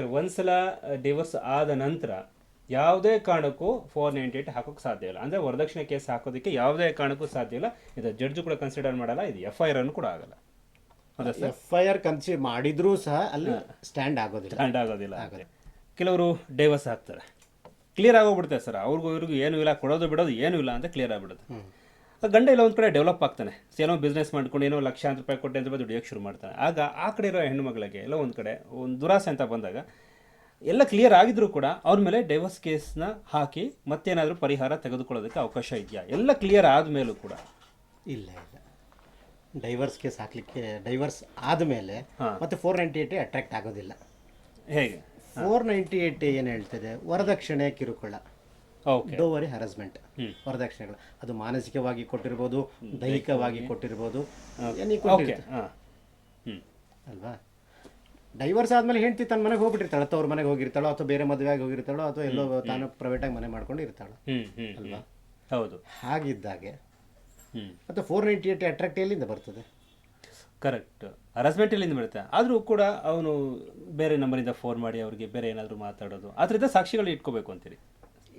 ಒಂದ್ಸಲ ಡಿವೋರ್ಸ್ ಆದ ನಂತರ ಯಾವುದೇ ಕಾರಣಕ್ಕೂ ಫೋರ್ ನೈಂಟಿ ಏಟ್ ಹಾಕೋಕೆ ಸಾಧ್ಯ ಇಲ್ಲ. ಅಂದರೆ ವರದಕ್ಷಿಣೆ ಕೇಸ್ ಹಾಕೋದಕ್ಕೆ ಯಾವುದೇ ಕಾರಣಕ್ಕೂ ಸಾಧ್ಯ ಇಲ್ಲ. ಇದು ಜಡ್ಜ್ ಕೂಡ ಕನ್ಸಿಡರ್ ಮಾಡಲ್ಲ ಇದು ಎಫ್ ಐ ಆರ್ ಅನ್ನು ಕೂಡ ಆಗಲ್ಲ. ಎಫ್ ಐ ಆರ್ ಕನ್ಸಿ ಮಾಡಿದ್ರೂ ಸಹ ಅಲ್ಲಿ ಸ್ಟ್ಯಾಂಡ್ ಆಗೋದಿಲ್ಲ. ಸ್ಟ್ಯಾಂಡ್ ಆಗೋದಿಲ್ಲ. ಕೆಲವರು ಡೈವರ್ಸ್ ಹಾಕ್ತಾರೆ ಕ್ಲಿಯರ್ ಆಗೋಗ್ಬಿಡುತ್ತೆ ಸರ್. ಅವ್ರಿಗೂ ಇವ್ರಿಗೂ ಏನೂ ಇಲ್ಲ ಕೊಡೋದು ಬಿಡೋದು ಏನೂ ಇಲ್ಲ ಅಂತ ಕ್ಲಿಯರ್ ಆಗಿಬಿಡುತ್ತೆ. ಗಂಡ ಇಲ್ಲ ಒಂದು ಕಡೆ ಡೆವಲಪ್ ಆಗ್ತಾನೆ. ಏನೋ ಬಿಸ್ನೆಸ್ ಮಾಡ್ಕೊಂಡು ಏನೋ ಲಕ್ಷಾಂತರ ರೂಪಾಯಿ ಕೊಟ್ಟೆ ಅಂತ ದುಡಿಯೋಕ್ಕೆ ಶುರು ಮಾಡ್ತಾನೆ. ಆಗ ಆ ಕಡೆ ಇರೋ ಹೆಣ್ಣುಮಗಳಿಗೆ ಎಲ್ಲ ಒಂದು ಕಡೆ ಒಂದು ದುರಾಸೆ ಅಂತ ಬಂದಾಗ ಎಲ್ಲ ಕ್ಲಿಯರ್ ಆಗಿದ್ರು ಕೂಡ ಅವ್ರ ಮೇಲೆ ಡೈವರ್ಸ್ ಕೇಸ್ನ ಹಾಕಿ ಮತ್ತೇನಾದರೂ ಪರಿಹಾರ ತೆಗೆದುಕೊಳ್ಳೋದಕ್ಕೆ ಅವಕಾಶ ಇದೆಯಾ? ಎಲ್ಲ ಕ್ಲಿಯರ್ ಆದಮೇಲೂ ಕೂಡ. ಇಲ್ಲ ಇಲ್ಲ. ಡೈವರ್ಸ್ ಕೇಸ್ ಹಾಕ್ಲಿಕ್ಕೆ ಡೈವರ್ಸ್ ಆದಮೇಲೆ ಮತ್ತೆ ಫೋರ್ ನೈಂಟಿ ಏಯ್ಟ್ ಅಟ್ರಾಕ್ಟ್ ಆಗೋದಿಲ್ಲ. ಹೇಗೆ? ಫೋರ್ ನೈಂಟಿ ಏಯ್ಟ್ ಏನು ಹೇಳ್ತದೆ? ವರದಕ್ಷಿಣೆ ಕಿರುಕುಳ. ಡೋವರಿ ಹರಾಸ್ಮೆಂಟ್ ವರದಕ್ಷಿಣೆಗಳು. ಅದು ಮಾನಸಿಕವಾಗಿ ಕೊಟ್ಟಿರ್ಬೋದು ದೈಹಿಕವಾಗಿ ಕೊಟ್ಟಿರ್ಬೋದು ಎನಿ ಕೊಟ್ಟಿರ್ತಾರೆ? ಅಲ್ವಾ? ಡೈವರ್ಸ್ ಆದ್ಮೇಲೆ ಹೆಂಡತಿ ತನ್ನ ಮನೆಗೆ ಹೋಗ್ಬಿಟ್ಟಿರ್ತಾಳೆ ಅಥವಾ ಅವ್ರ ಮನೆಗೆ ಹೋಗಿರ್ತಾಳೋ ಅಥವಾ ಬೇರೆ ಮದುವೆಯಾಗಿ ಹೋಗಿರ್ತಾಳೋ ಅಥವಾ ಎಲ್ಲೋ ತಾನು ಪ್ರೈವೇಟಾಗಿ ಮನೆ ಮಾಡ್ಕೊಂಡು ಇರ್ತಾಳೆ. ಹ್ಮ್ ಹ್ಞೂ ಹೌದು. ಹಾಗಿದ್ದಾಗೆ ಮತ್ತು ಫೋರ್ ನೈಂಟಿ ಏಟ್ ಅಟ್ರಾಕ್ಟ್ ಎಲ್ಲಿಂದ ಬರ್ತದೆ? ಕರೆಕ್ಟ್ ಹರಸ್ಮೆಂಟ್ ಎಲ್ಲಿಂದ ಬರುತ್ತೆ ಆದರೂ ಕೂಡ ಅವನು ಬೇರೆ ನಂಬರಿಂದ ಫೋನ್ ಮಾಡಿ ಅವ್ರಿಗೆ ಬೇರೆ ಏನಾದರೂ ಮಾತಾಡೋದು. ಅದರಿಂದ ಸಾಕ್ಷಿಗಳು ಇಟ್ಕೋಬೇಕು ಅಂತೀರಿ?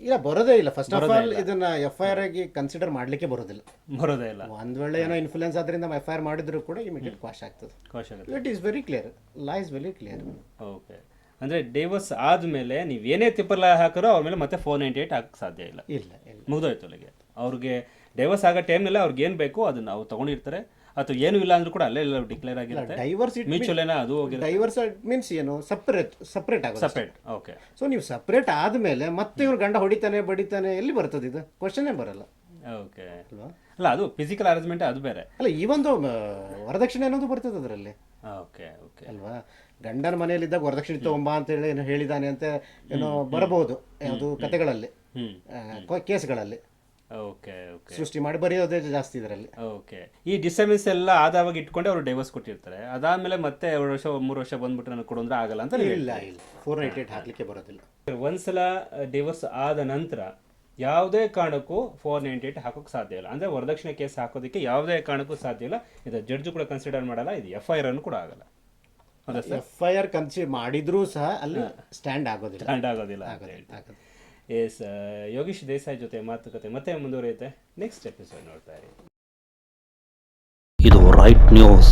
ಇಲ್ಲ ಬರೋದೇ ಇಲ್ಲ. ಫಸ್ಟ್ ಆಫ್ ಆಲ್ ಇದನ್ನ ಎಫ್ ಐ ಆರ್ ಆಗಿ ಕನ್ಸಿಡರ್ ಮಾಡ್ಲಿಕ್ಕೆ ಬರೋದಿಲ್ಲ. ಬರೋದೇ ಇಲ್ಲ. ಒಂದ್ ವೇಳೆ ಏನೋ ಇನ್ಫ್ಲೂಯೆನ್ಸ್ ಆದ್ರಿಂದ ಎಫ್ ಐ ಆರ್ ಮಾಡಿದ್ರು ಕೂಡ ಇಮಿಡಿಯೇಟ್ ಕ್ವಾಶ್ ಆಗ್ತದೆ. ಕ್ವಾಶ್ ಆಗುತ್ತೆ. It is very clear law is very clear okay ಅಂದ್ರೆ ಡೇವಸ್ ಆದ್ಮೇಲೆ ನೀವು ಏನೇ ತಿಪ್ಪಲ ಹಾಕಿರೋ ಅವ್ರ ಮೇಲೆ ಮತ್ತೆ ಫೋರ್ ನೈಂಟಿ ಏಟ್ ಹಾಕಕ್ಕೆ ಸಾಧ್ಯ ಇಲ್ಲ. ಇಲ್ಲ ಮುಗ್ದೋಯ್ತು ಅಲ್ಲಿಗೆ. ಅವ್ರಿಗೆ ಡೇವಸ್ ಆಗೋ ಟೈಮ್ನಲ್ಲಿ ಅವ್ರಿಗೆ ಏನು ಬೇಕೋ ಅದನ್ನು ಅವ್ರು ತೊಗೊಂಡಿರ್ತಾರೆ. ಅಥವಾ ಏನು ಇಲ್ಲ ಅಂದ್ರೂ ಕೂಡ ಅಲ್ಲೇ ಎಲ್ಲ ಡಿಕ್ಲೇರ್ ಆಗಿರುತ್ತೆ. ಡೈವರ್ಸ್ ಮ್ಯೂಚುವಲ್ ಏನೋ ಅದು ಹೋಗಿರುತ್ತೆ. ಡೈವರ್ಸ್ ಮೀನ್ಸ್ ಏನು? ಸಪ್ರೇಟ್ ಸಪ್ರೇಟ್ ಆಗುತ್ತೆ ಸಪ್ರೇಟ್ ಓಕೆ ಸೊ ನೀವು ಸಪ್ರೇಟ್ ಆದಮೇಲೆ ಮತ್ತೆ ಇವ್ರು ಗಂಡ ಹೊಡಿತಾನೆ ಬಡಿತಾನೆ ಎಲ್ಲಿ ಬರ್ತದೆ ಇದು? ಕ್ವಶನೇ ಬರಲ್ಲ. ಓಕೆ ಅಲ್ವಾ? ಅಲ್ಲ ಅದು ಫಿಸಿಕಲ್ ಅರೇಂಜ್ಮೆಂಟ್ ಅದು ಬೇರೆ. ಅಲ್ಲ ಈ ಒಂದು ಆ, ವರದಕ್ಷಿಣೆ ಅನ್ನೋದು ಬರ್ತದೆ ಅದರಲ್ಲಿ. ಓಕೆ ಓಕೆ ಅಲ್ವಾ? ಗಂಡನ ಮನೆಯಲ್ಲಿದ್ದಾಗ ವರದಕ್ಷಿಣೆ ತಗೊಂಬಾ ಅಂತ ಹೇಳಿ ಏನು ಹೇಳಿದಾನೆ ಅಂತ ಏನೋ ಬರಬಹುದು ಯಾವುದು ಕತೆಗಳಲ್ಲಿ ಹ್ಮ್. ಆ, ಕೊ- ಕೇಸ್ಗಳಲ್ಲಿ. ಓಕೆ ಓಕೆ ಸೃಷ್ಟಿ ಮಾಡಿ ಬರೆಯೋದೇ ಜಾಸ್ತಿ ಇದರಲ್ಲಿ. ಓಕೆ ಈ ಡಿಸಮಿಸ್ ಎಲ್ಲ ಆದವಾಗ ಇಟ್ಕೊಂಡೆ ಅವರು ಡೈವರ್ಸ್ ಕೊಟ್ಟಿರ್ತಾರೆ. ಅದಾದ್ಮೇಲೆ ಮತ್ತೆ ಎರಡು ವರ್ಷ ಮೂರು ವರ್ಷ ಬಂದ್ಬಿಟ್ಟು ನನಗೆ ಕೊಡು ಅಂದ್ರೆ ಆಗಲ್ಲ ಅಂತ ಇಲ್ಲ ಇಲ್ಲ. ಫೋರ್ ನೈಂಟಿ ಏಟ್ ಹಾಕ್ಲಿಕ್ಕೆ ಬರೋದಿಲ್ಲ. ಒಂದ್ಸಲ ಡಿವೋರ್ಸ್ ಆದ ನಂತರ ಯಾವುದೇ ಕಾರಣಕ್ಕೂ ಫೋರ್ ನೈಂಟಿ ಏಟ್ ಹಾಕೋಕ್ಕೆ ಸಾಧ್ಯ ಇಲ್ಲ. ಅಂದರೆ ವರದಕ್ಷಿಣೆ ಕೇಸ್ ಹಾಕೋದಕ್ಕೆ ಯಾವುದೇ ಕಾರಣಕ್ಕೂ ಸಾಧ್ಯ ಇಲ್ಲ. ಇದು ಜಡ್ಜು ಕೂಡ ಕನ್ಸಿಡರ್ ಮಾಡಲ್ಲ ಇದು ಎಫ್ ಐ ಆರ್ ಅನ್ನು ಕೂಡ ಆಗಲ್ಲ. ಎಫ್ ಐ ಆರ್ ಕನ್ಸಿ ಮಾಡಿದ್ರೂ ಸಹ ಅಲ್ಲಿ ಸ್ಟ್ಯಾಂಡ್ ಆಗೋದಿಲ್ಲ. ಸ್ಟ್ಯಾಂಡ್ ಆಗೋದಿಲ್ಲ ಅಂತ ಹೇಳ್ತಾರೆ. ಎಸ್ ಯೋಗೀಶ್ ದೇಸಾಯಿ ಜೊತೆ ಮಾತುಕತೆ ಮತ್ತೆ ಮುಂದುವರಿಯುತ್ತೆ. ನೆಕ್ಸ್ಟ್ ಎಪಿಸೋಡ್ ನೋಡ್ತಾ ಇರಿ. ಇದು ರೈಟ್ ನ್ಯೂಸ್